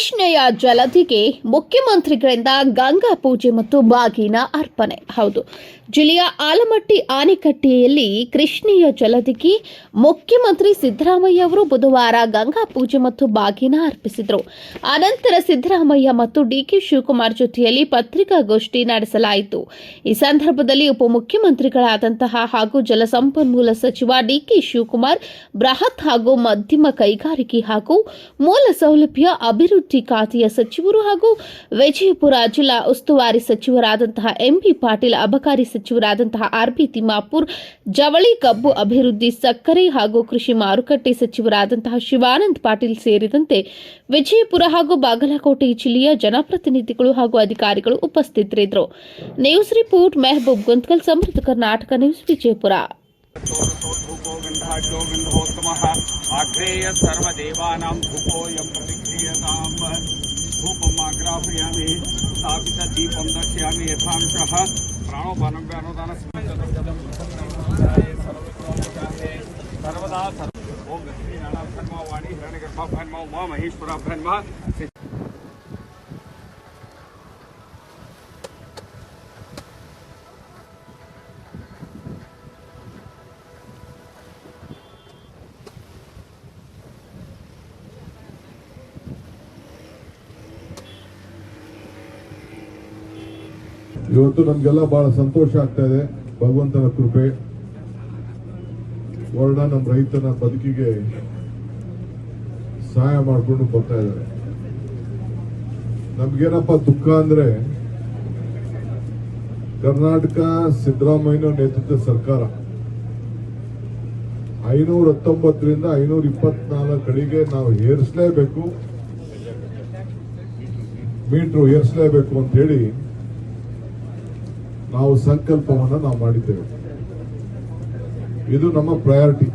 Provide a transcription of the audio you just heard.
ಕೃಷ್ಣೆಯ ಜಲಧಿಗೆ ಮುಖ್ಯಮಂತ್ರಿಗಳಿಂದ ಗಂಗಾ ಪೂಜೆ ಮತ್ತು ಬಾಗಿನ ಅರ್ಪಣೆ. ಹೌದು, ಜಿಲ್ಲೆಯ ಆಲಮಟ್ಟಿ ಆನೆಕಟ್ಟೆಯಲ್ಲಿ ಕೃಷ್ಣೆಯ ಜಲಧಿಗೆ ಮುಖ್ಯಮಂತ್ರಿ ಸಿದ್ದರಾಮಯ್ಯ ಅವರು ಬುಧವಾರ ಗಂಗಾ ಪೂಜೆ ಮತ್ತು ಬಾಗಿನ ಅರ್ಪಿಸಿದರು. ಅನಂತರ ಸಿದ್ದರಾಮಯ್ಯ ಮತ್ತು ಡಿಕೆ ಶಿವಕುಮಾರ್ ಜೊತೆಯಲ್ಲಿ ಪತ್ರಿಕಾಗೋಷ್ಠಿ ನಡೆಸಲಾಯಿತು. ಈ ಸಂದರ್ಭದಲ್ಲಿ ಉಪಮುಖ್ಯಮಂತ್ರಿಗಳಾದಂತಹ ಹಾಗೂ ಜಲಸಂಪನ್ಮೂಲ ಸಚಿವ ಡಿಕೆ ಶಿವಕುಮಾರ್, ಬೃಹತ್ ಹಾಗೂ ಮಧ್ಯಮ ಕೈಗಾರಿಕೆ ಹಾಗೂ ಮೂಲ ಸೌಲಭ್ಯ ಅಭಿವೃದ್ಧಿ ಟಿ ಖಾತೆಯ ಸಚಿವರು ಹಾಗೂ ವಿಜಯಪುರ ಜಿಲ್ಲಾ ಉಸ್ತುವಾರಿ ಸಚಿವರಾದಂತಹ ಎಂಪಿ ಪಾಟೀಲ್, ಅಬಕಾರಿ ಸಚಿವರಾದಂತಹ ಆರ್ಪಿ ತಿಮ್ಮಾಪುರ್, ಜವಳಿ ಕಬ್ಬು ಅಭಿವೃದ್ಧಿ ಸಕ್ಕರೆ ಹಾಗೂ ಕೃಷಿ ಮಾರುಕಟ್ಟೆ ಸಚಿವರಾದಂತಹ ಶಿವಾನಂದ್ ಪಾಟೀಲ್ ಸೇರಿದಂತೆ ವಿಜಯಪುರ ಹಾಗೂ ಬಾಗಲಕೋಟೆ ಜಿಲ್ಲೆಯ ಜನಪ್ರತಿನಿಧಿಗಳು ಹಾಗೂ ಅಧಿಕಾರಿಗಳು ಉಪಸ್ಥಿತರಿದ್ದರು. News report Mehboob Guntakal, Samruddha Karnataka news Vijayapura. आग्रेय सर्वदेवानां धूपोऽयं प्रतिक्रियताम् दीपम स्थापितदीपं दर्शयामि यथांशः प्राणोपानं सर्वदा सर्व ॐ गतिनाथन्मा वाणी हिरण्यगर्भाभन्मा उमा महेश्वराभन्मा ಇವತ್ತು ನಮ್ಗೆಲ್ಲ ಬಹಳ ಸಂತೋಷ ಆಗ್ತಾ ಇದೆ. ಭಗವಂತನ ಕೃಪೆ. ವರ್ಣ ನಮ್ಮ ರೈತನ ಬದುಕಿಗೆ ಸಹಾಯ ಮಾಡ್ಕೊಂಡು ಬರ್ತಾ ಇದ್ದಾರೆ. ನಮ್ಗೇನಪ್ಪ ದುಃಖ ಅಂದ್ರೆ ಕರ್ನಾಟಕ ಸಿದ್ದರಾಮಯ್ಯ ನೇತೃತ್ವದ ಸರ್ಕಾರ. ಐನೂರ ಹತ್ತೊಂಬತ್ತರಿಂದ ಐನೂರ ಇಪ್ಪತ್ನಾಲ್ಕು ಕಡೆಗೆ ನಾವು ಏರಿಸಲೇಬೇಕು. ಮೀಟ್ರು ಏರಿಸಲೇಬೇಕು ಅಂತ ಹೇಳಿ ನಾವು ಸಂಕಲ್ಪವನ್ನು ನಾವು ಮಾಡಿದ್ದೇವೆ. ಇದು ನಮ್ಮ ಪ್ರಯಾರಿಟಿ